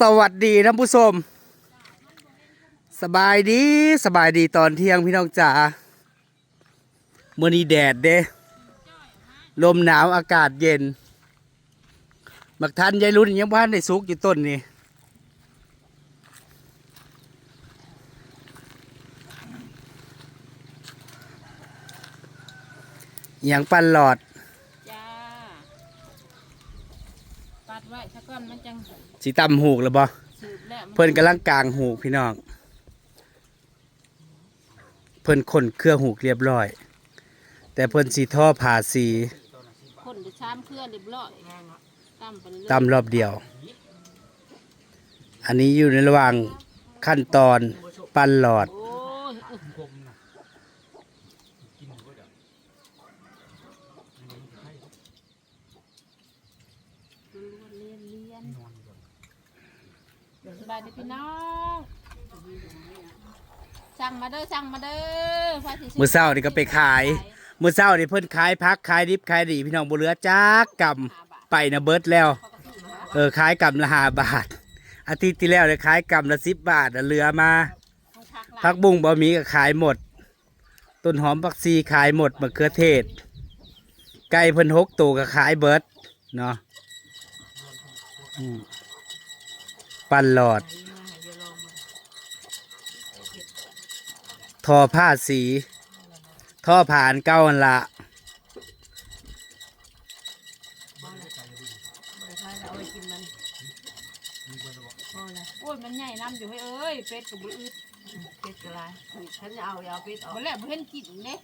สวัสดีท่านผู้ชม สบายดีสบายดีตอนเที่ยงพี่น้องจ๋าเมื่อนี้แดดเด้ ลมหนาวอากาศเย็นบักทันยายรุ่นยังบ้านในซุกอยู่ต้นนี่อย่างปันหลอด จ้า ปัดไว้สักก้อนมันจัง สีตำหูกแล้วบ่สืบแล้วมัเพิ่นกำลังกลางหูกพี่น้องเพิ่นขนเครื่องหูกเรียบร้อย แต่เพิ่นสีท่อผ่าสีคนไปชามเครื่องเรียบร้อยตั้มไปเรื่อยตำรอบเดียว อันนี้อยู่ในระหว่างขั้นตอนปั้นหลอด โอ้ยเออเรียนเรียนสบายดี พี่น้องสั่งมาเด้อสั่งมาเด้อฟ้าสิมื้อเช้านี่ก็ไปขาย มื้อเช้านี่เพิ่นขายพักขายดิบขายดีพี่น้องบ่เหลือจักกำไปนะเบิดแล้ว เออขายกำละห้าบาท อาทิตย์ที่แล้วเนี่ยขายกำละสิบบาทน่ะเหลือมา พักบุ้งบะหมี่ก็ขายหมด ต้นหอมผักซีขายหมดมะเขือเทศ ไก่เพิ่นหกตัวก็ขายเบิดเนาะอืมปั้นหลอด ทอผ้าสี ท่อผ่านเก้าอันละโอ้ยมันใหญ่น้ำอยู่ให้เอ้ยเป็ดกับบุอึดเป็ดกระไรฉันจะเอาอย่าเอาเป็ดออกบ่แล้วบ่เห็นกินเด้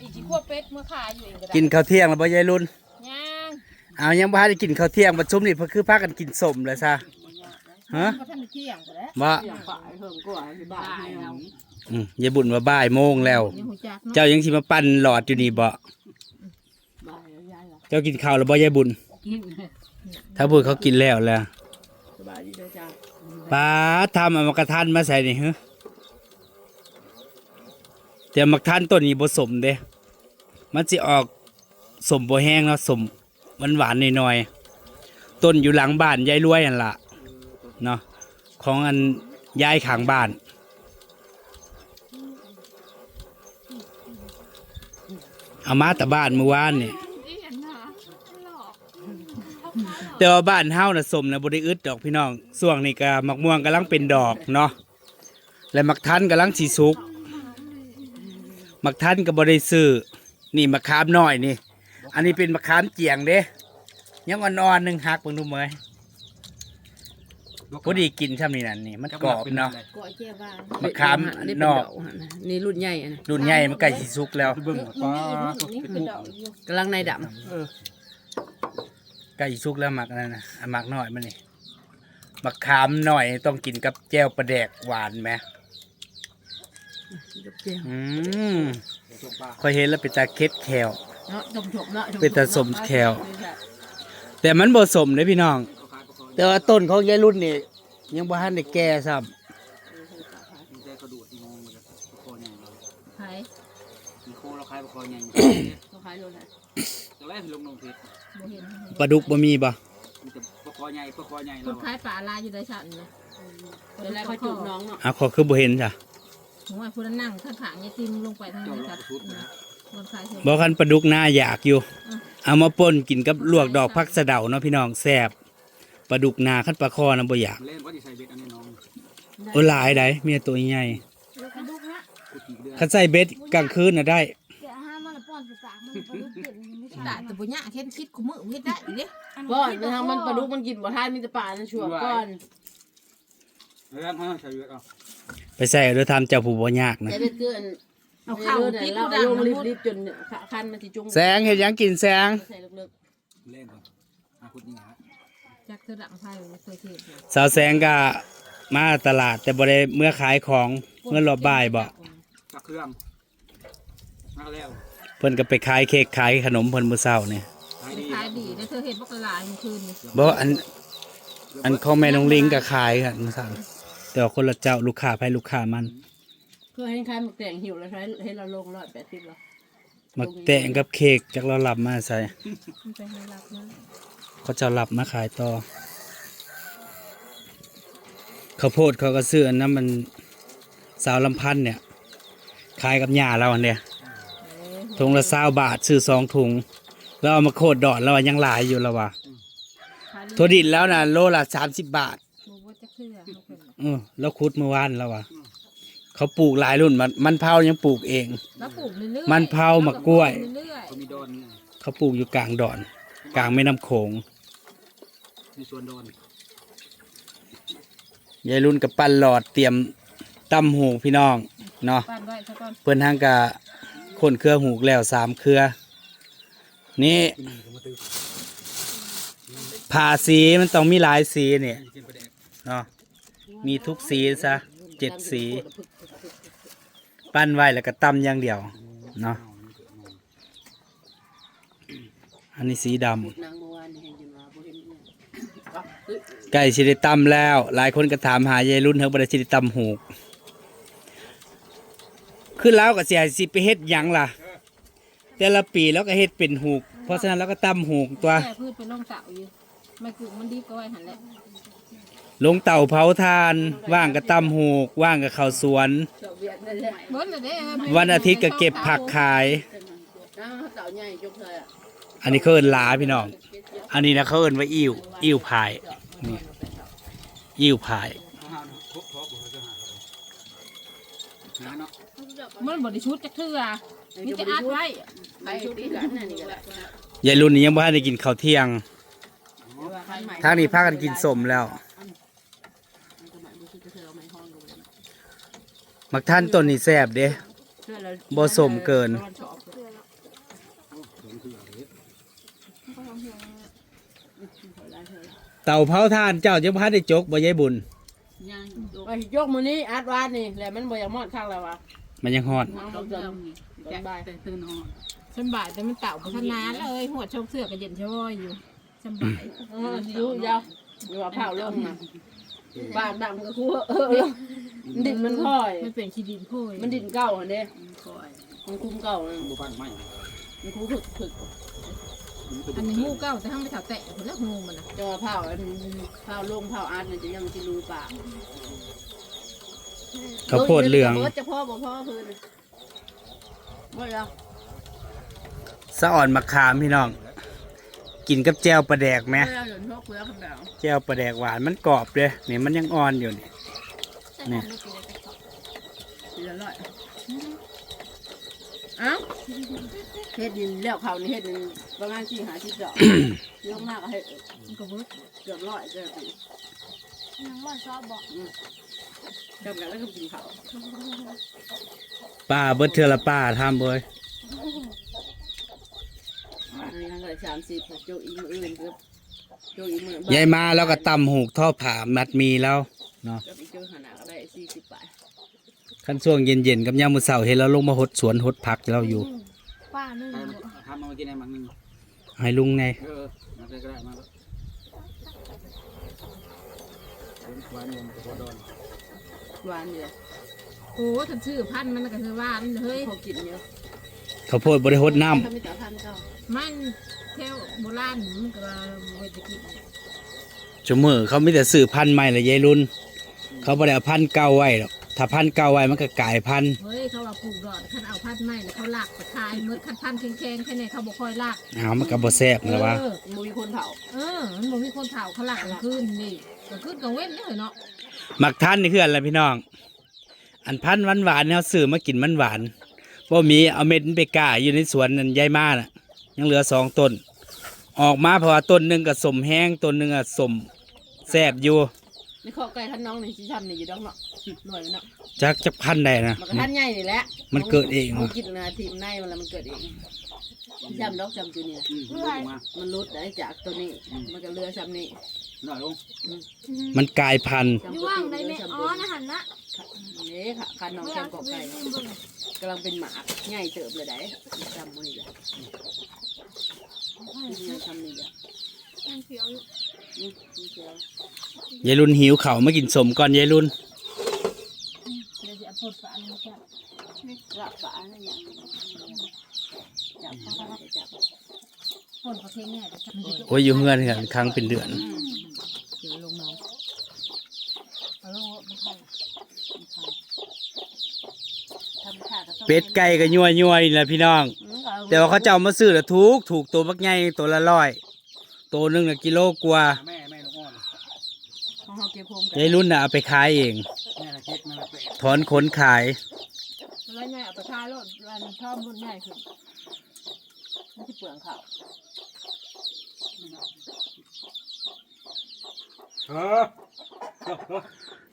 อีจิพวกเป็ดเมื่อขายอยู่เองก็ได้กินข้าวเที่ยงแล้วบ่ยายรุ่น ย่างเอายังบ่ทันได้กินข้าวเที่ยงประชุมนี่เพิ่นคือพากันกินสมเลยซะ ฮะก็ท่านได้เที่ยงก็แล้วว่าอย่างฝ่ายเพิ่มกว่าที่บ้านให้เอาอืมยายบุญว่าบ่ายโมงแล้ว ยังหูจักเนาะเจ้ายังสิมาปั้นหลอดอยู่นี่บ่บ้านแล้วยายล่ะเจ้ากินข้าวแล้วบ่ยายบุญ กินถ้าพูดเขากินแล้วแล้วสบายดีเด้อจ้าป้าทำเอามากระทันมาใส่นี่ฮะแต่มักทันต้นนี้บ่สมเด้ มันสิออกสมบ่แห้งแล้วสมหวานหวานๆหน่อยๆต้นอยู่หลังบ้านยายรวยนั่นล่ะ เนาะของอันยายขางบ้าน เอามาแต่บ้านเมื่อวานนี่แต่ว่าบ้านเฮาน่ะสมนะบ่ได้อึดดอกพี่น้องช่วงนี้ก็มักม่วงกำลังเป็นดอกเนาะและมักทันกำลังสิสุก มักทันก็บ่ได้ซื้อนี่มะขามน้อยนี่ อันนี้เป็นมะขามเจียงเด้ยังอ่อนๆหนึ่งหักเบิ่งดูเมย พอดีกินช่ำนี่นั่นนี่มันกรอบเนาะก้อยเจ้าบ้านมะขามอันนี้นเป็นอกดอกนี่รุ่นใหญ่อันนี้รุ่นใหญ่มันใกล้สิสุกแล้วเบิ่งนี่ป้านี่นี่เป็นดอกอยู่กำลังในดใกล้สิสุกแล้วหมักนั่นน่ะอันหมักน้อยมันนี่มะขามน้อยต้องกินกับแจ่วปลาแดกหวานไหมำเจียวอืมคอยเห็นแล้วเป็นตาเค็ดแขว เนาะชมๆเนาะเป็นตาสมแขว แต่มันบ่สมเลยพี่น้อง แต่ว่าต้นของยายรุ่นนี่ยังบ่ทันได้แก่ซ้แต่กระดูกอีมองมันจะคอใหญ่เลยไผมีโคเราคล้ายคอใหญ่เขาขายโลละจะไล่ลงลงเพชรบ่เห็นำปลาดุกบ่มีบ่มีแต่คอใหญ่คอใหญ่คเรานขายปลาลายอยู่ได้ฉันเลยเวลาเขาจุกน้องเนาะอะขอคือบ่เห็นจ้ะผมว่าผู้นั้นนั่งข้างๆยายติมลงไปทางเจ้านี้เราครับชุดนะ คนขายเถอะบ่คันปลาดุกหน้าอยากอยู่ เอามาป่นกินกับลวกดอกผักสะเดาเนาะพี่น้องแซ่บ ปลาดุกหน้าคันปลาคอนะบ่อยากเล่นว่าจะใส่เบ็ดอันนี้น้องโอ้หลายได้มีแต่ตัวใหญ่กระดูกนะกูตีเดือนคันใส่เบ็ดกลางคืนน่ะได้เดี๋ยวห้ามมันละป้อนไปปากมันปลาดุกเปลี่ยนมันไม่ใช่ได้แต่บ่ยากเฮ็ดคิดกูมือเฮ็ดได้อีเด้ก้อนมันทางมันปลาดุกมันกินบ่ทานมีแต่ปลานั่นชัวร์ก้อนเรื่องฮะใส่เบ็ดเอาไปใส่เอาเด้อทำเจ้าผู้บ่ยากนะแต่เป็นเกินเอาเข้าเลืคิอดเรากูดังลงนะรีมุดบๆจนคันมันสิจุงแสงเฮ็ดหยังกินแสงใส่ลึกเล่นก่อนอะคุณนี่ฮะ จักเธอดังไผเคยเทศอยู่สาวแสงก็มาตลาดแต่บ่ได้เมื่อขายของเมื่อรอบบ่ายบ่ตักเครื่องมาแล้วเพิ่นก็ไปขายเค้กขายขนมเพิ่นมื้อเช้านี่ขายดีขายดีได้เธอเฮ็ดบ่กระลายเมื่อคืนนี่บ่อันอันของแม่น้องลิงก็ขายกันมื้อเช้าแต่ว่าคนละเจ้าลูกค้าไผลูกค้ามันๆเพื่อให้คล้ายหมึกแต่งหิวแล้วใช้ให้เราลงร้อยแปดสิบแล้วมาแตะกับเค้กจากเรารับมาใส่ มันไปให้รับนะ เขาจะรับมาขายต่อข้าวโพดเขาก็ซื้ออันนั้นมันสาวลำพันธ์เนี่ย ขายกับหญ้าเราอันเนี่ยถุงละสาบาทซื้อสองถุง แล้วเอามาโคดดอดแล้วว่ายังหลายอยู่แล้วว่ะทั่วดินแล้วนะโลละสามสิบบาทบ่ว่าจะคือเอาเพิ่นเออแล้วคุดเมื่อวานแล้วว่ะเขาปลูกหลายรุ่นมันมันเผายังปลูกเองแล้วปลูกเรื่อยๆมันเผามะกล้วยเรื่อยเขามีดอนนี่เขาปลูกอยู่กลางดอน กลางแม่น้ำโขง ในสวนดอนยายรุ่นกับปั้นหลอดเตรียมตำหูกพี่น้องเนาะๆปั้นไว้ซะก่อนเพื่อนทางกะคนเครือหูกแล้วสามเครือ นี่ที่นี่ก็มาตื้อผ่าสีมันต้องมีหลายสีเนี่ยกินไปแดกเนาะมีทุกสีซะเจ็ดสี ปั้นไว้แล้วก็ตำอย่างเดียวเนาะอันนี้สีดำ ไก่ชิไดิตำแล้ว หลายคนก็ถามหายายรุ่นเฮาบ่ได้ชิไดิตำหูกขึ้นแล้วก็เสียสิไปเฮ็ดหยังล่ะ แต่ละปีแล้วก็เฮ็ดเป็นหูก เพราะฉะนั้นเราก็ตำหูกตัวแค่พืชเป็นร่องเต่าอยู่ไม่ปลูกมันดีก็ไว้หันแหละลงเต่าเผาทาน ว่างก็ตำหูก ว่างก็เข้าสวนเจ้าเวียดนั่นแหละเบิดเลยเด้วันอาทิตย์ก็เก็บผักขายน้าเต่าใหญ่ยกเลยอะ อันนี้เขาเอิ้นหลาพี่น้อง อันนี้นะเขาเอิ้นว่าอิ่วอิ่วพายนี่อิ่วพายเอาๆเนาะครบพร้อมหมดแล้วจะหาเขาหาเนาะมันบ่ได้ชุดจักเทื่อมีแต่อัดไว้ไปชุดที่กันนั่นนี่ก็ได้ยายรุ่นนี้ยังบ่ทันได้กินข้าวเที่ยงทางนี้พากันกินสมแล้ว มักท่านต้นนี้แซ่บเด้บ่สมเกิน เต่าเผาทานเจ้าจะพาได้จกบ่ยายบุญ ยังไอ้ยกมือนี้อัดวานนี่แหละมันบ่อยากมอดข้างแล้ววะมันยังฮอดน้องบ่จนจนบ่ายแต่ตื่นนอนสำบายแต่มันเต่าพัฒนาเลยหัวชกเสื้อก็เย็นชะวอยอยู่สำบายเออดูยาวอยู่ว่าเผาลงนะบางดังก็คือเออมันดินมันค่อย มันเป็นขี้ดินโพยมันดินเก่าอันเด้มันคุ้มเก่ามันบ่ปั้นไม่คุ้มฝึกฝึก อันนี้งูเก้าแต่ทั้งไม่เท่าแตะคนละงูมันนะจะว่าเผาอันเผาลงเผาอัดมันจะยังสิรู้ปากข้าวโพดเหลืองบิดจะพ่อบ่พ่อคืนบ่แล้วสะอ่อนมะขามพี่น้อง กินกับแจ่วปลาแดกไหมบ่แล้วจนพ่อคุยกับเขาแจ่วปลาแดกหวานมันกรอบเลยนี่มันยังอ่อนอยู่นี่นี่สิละร้ อยเอ้าเฮ็ดดินแล้วเขานี่เฮ็ดดินประมาณ4 50ดอกเยอะมากก็เฮ็ดมันก็เบิดเกือบร้อยเกือบปียังว่าชอบบอกจำกันแล้วก็กินข้าวป้าเบิดเทือละป้าทำเบยอันนี้ทั้งหลาย30โจอีมืออื่นคือโจอีมือยายมาแล้วก็ตำหูกท่อผามัดมีแล้วเนาะกับอีกโจขนาดก็ได้40บาท ขั้นช่วงเย็นๆกับยามมื้อเช้าเห็นเราลงมาหดสวนหดผักเราอยู่ ป้านึ่งไปมาทำมากินได้มังหนึงให้ลุงไงเออมาได้ก็ได้มาแล้วผมหวานยังกับดอนหวานเดียวโอ้ถ้าชื่อพันธุ์มันก็คือว่ามันเฮ้ยเขากินเยอะข้าวโพดบริหดน้ถ้ามีแต่พันเจ้ามันแถวโบราณมันก็เวทกินำชั่วมือเขาไม่แต่ซื้อพันธุ์ใหม่เลยยายรุ่น เขาบ่ได้เอาพันธุ์เก่าไว้หรอก ถ้าพันธุ์เก่าไว้มันก็กลายพันธุ์เฮ้ยเขาว่าปลูกดอกคันเอาพันธุ์ใหม่แล้วเขาลากไปขายเมื่อคันพันธุ์แข็งๆแค่ไหนเขาบ่ค่อยลากอ้าวมันก็บ่แซ่บนะวะเออมุยคนเผาเออมันบ่มีคนเผาเขาลากกลางคืนนี่กลางคืนกลางเว้นนี่เนาะมักท่านนี่คืออะไรพี่น้อง อันพันธุ์หวานๆเนี่ยเขาซื้อมากินมันหวานบ่มีเอาเม็ดมันไปก่าอยู่ในสวนนั่นยายมาน่ะ ยังเหลือสองต้น ออกมาเพราะว่าต้นหนึ่งก็สมแห้งต้นหนึ่งก็สมแซ่บอยู่ ในข้อไก่ท่านน้องนี่ชิชันนี่อยู่ดอกเนาะหน่วยมันเนาะจักจักพันธุ์ใดนะมันก็ท่านใหญ่นี่แหละมันเกิดเองมันวะกินนาทีมในมันแล้วมันเกิดเองจำดอกจำตัวนี้อืมลงมามันรุดได้จากตัวนี้ มันก็เรือจำนี่หน่อยลงมันกลายพันธุ์อยู่ว่างในแม่อ๋อนะหันนะนี่ค่ะคันน้องเมื่อแก้เอามกสิอกไปไก่เบิ่งกำลังเป็นหมากใหญ่เติบเลยได้จำมันนี่แหละยังจำนี่แหละ ยายรุ่นหิวเข่าม่กินสมก่อนยายรุ่นโอ้ยอยู่เงื่อนกันครั้งเป็นเดือนเป็ดไก่ก็ยัวยัวน่ะพี่น้อง แต่ว่าเขาเจ้ามาซื้อละทุกถูกตัวมักไงตัวละร้อย ตัวหนึงน่ะกิโลกว่าแม่แม่น้องอ้อนของเขาเก็บโฮมกัยายรุ่นน่ะเอาไปขายเอง แม่ละเจ็ดแม่ละแปดถอนขนขาย แล้วใหญ่เอาไปทายรถร้านชอบรุ่นใหญ่ขึ้นไม่ใช่เปลืองเขาวเออ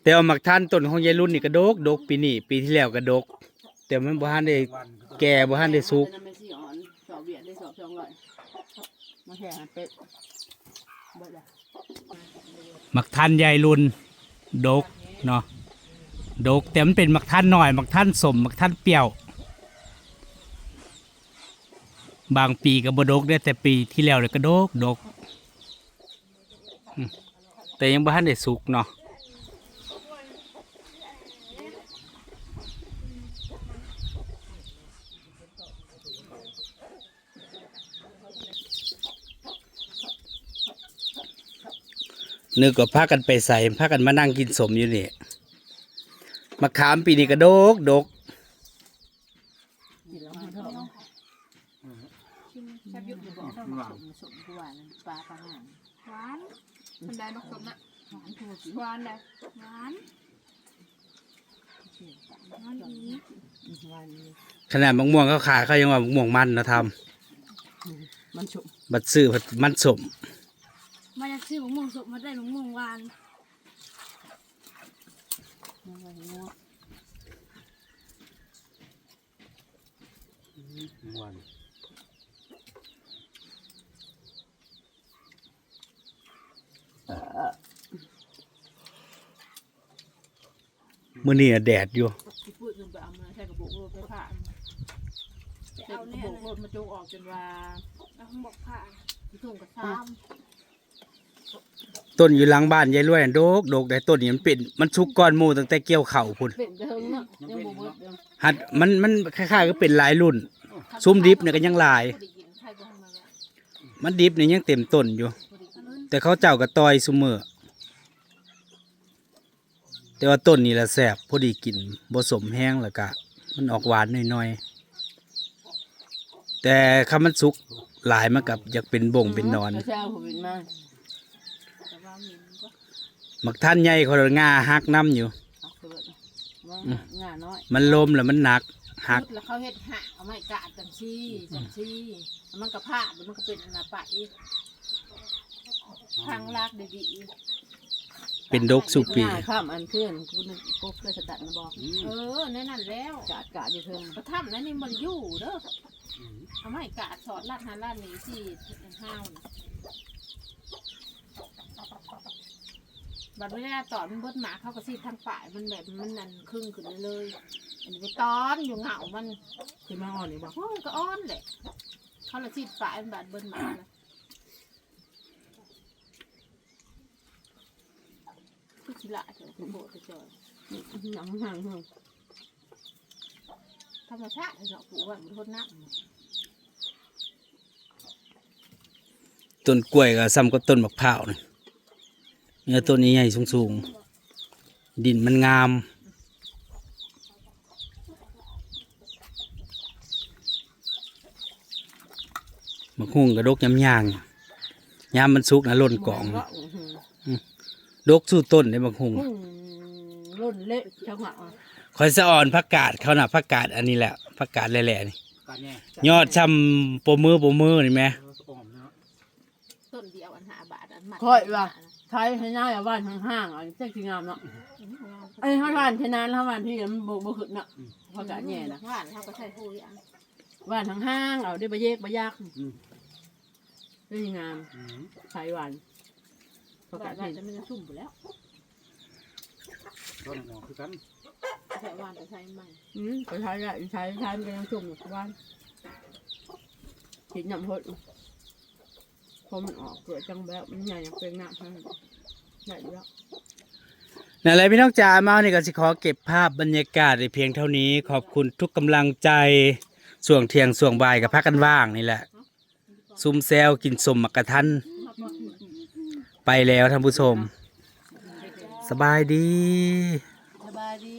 แต่ว่าหมักท่านต้นของยายรุ่นนี่กระดกดกปีนี้ปีที่แล้วกระดก แต่มันบ่ทันได้วันแก่บ่ทันได้สุกแต่นั่นไม่ใช่อ่อนสอบเบียดได้สอบสองร้อย มาแห่เป็ดเบิดละหมักท่านยายรุ่นดกเนาะดกแต่มันเป็นหมักท่านหน่อยหมักท่านสมหมักท่านเปรี้ยว บางปีก็บบดกได้แต่ปีที่แล้วเลยก็ดกดก แต่ยังบ้านได้สุกเนาะ นึกว่าพากันไปใส่พากันมานั่งกินสมอยู่นี่มะขามปีนี้ก็ดกดกแล้วมันเท่าไหร่แซ่บยุบอยู่บ่สมสมกว่าปลาปลาหางหวานมันได้บักสมนะหวานทั่วกินหวานได้หวานขนาดมะม่วงเขาขายเขายังว่ามะม่วงมันนะทำมันสมบัดซื้อบัดมันสม มาจากซื้อมะม่วงสดมาได้มะม่วงหวานมันว่าอย่างงี้วันมื้อนี้อะแดดอยู่ที่พูดจนไปเอามาใช้กระบอกรถไปผ่าไปเอาเอาเนี่เนี่ยยรถมาจุกออกจนว่าเอาบอกผ่าที่ทุ่งกระซ้ ต้นอยู่หลังบ้านยายรวยน่ะโดกโดกแต่ต้นนี้มันเป็นมันชุกก้อนหมูตั้งแต่เกี่ยวเข่าวพุ่นำเป็นเดิมเนาะยังบ่เบิดเดิมหัดมันมันคล้ายๆก็เป็นหลายรุ่น ซุ้มดิบเนี่ยก็ยังหลายพอดีกินใครก็ให้มาแล้วมันดิบเนี่ยยังเต็มต้นอยู่พอดีกินแต่เขาเจ้าก็ตอยซุมือแต่ว่าต้นนี้ละแสบพอดีกินผสมแห้งแล้วก็มันออกหวานหน่อยๆแต่คำมันสุกหลายมันกับอยากเป็นบ่งเป็นนอนกระเช้าผมเป็นมาแต่ว่ามีมันก็ มักท่านใหญ่เขาเลยง่าหักน้ำอยู่ เอาเกิดว่างาน้อยมันลมแล้วมันหนักหักพูดแล้วเขาเฮ็ดหะเอาไม้กาดจังซี่จังซี่แล้วมันก็พาดแล้วมันก็เป็นอนาปะอีกทางลากดีๆเป็นดกสุปี หน้าข้ามอันเคลื่อนคุณกบเคยสตัดมาบอกเออแน่นั่นแล้วกาดกาดอยู่เทิงกระทำนั่นนี่มันอยู่เด้อเอาไม่กาดสอดลาดหาลาดหนีสิห้าวนะ บัดเวลาตอนมันเบิดหมาเขาก็ซีดทางฝ่ายมันแบบมันนั่นครึ่งขึ้นเลยอันนี้ไปตอนอยู่เหงามันคือมาอ่อนนี่บอกโอ้มันก็อ้อนแหละเขาละซีดฝ่ายมันบาดเบิดหมาเลยคือชิละเถอะคุณโบดเจอหนังห่างเทิงธรรมชาติเนาะปู่ว่ามันทนน้ำ ต้นกล้วยก็ซ้ำกับต้นมะพร้าวนี่ เนี่ยต้นนี้ใหญ่สูงๆ ดินมันงาม มะฮุ่งกระดกย้ำย่างยามมันสุกนะล่นกล่อง ดกสู้ต้นในมะฮุ่งพุ่งรุ่นเละช่างหวะคอยสะอ่อนผักกาดเขาน่ะผักกาดอันนี้แหละผักกาดแหล่ๆนี่การแน่ยอดช้ำโปรมือโปรมือนี่ไหมเอออ้อมเนาะต้นเดียวอันหาบาทอันหมัดค่อยว่า ใช้ให้หน้าอย่าบ้านห่างๆอะเจ๊กิงามเนาะไอ้ข้าวบ้านเทนานข้าวบ้านที่มันบ่บ่ขึ้นเนาะพอกะแย่นะว่านเขาก็ใช้ปุ๋ยอะบ้านห่างๆเอาได้บะเยกบะยากอืมได้งามอืมใช้หวานพอกะว่านที่จะไม่ได้ชุ่มไปแล้วต้นหนอคือกันใช้ว่านจะใช้ใหม่อืมไปใช้ได้ใช้ใช้มันก็ยังชุ่มอยู่บ้านหินหยำหด พอมันออกเกิดจังแบบมันใหญ่ย่างเป็นหน้าทั้งใหญ่แล้วนั่นแหละพี่น้องจ๋ามาเนี่ก็สิขอเก็บภาพบรรยากาศในเพียงเท่านี้ ขอบคุณทุกกำลังใจส่วงเทียงส่วงบ่ายกับพักกันว่างนี่แหละ ซุ่มแซวกินสมมักกะทัน ไปแล้วท่านผู้ชม สบายดี สบายดี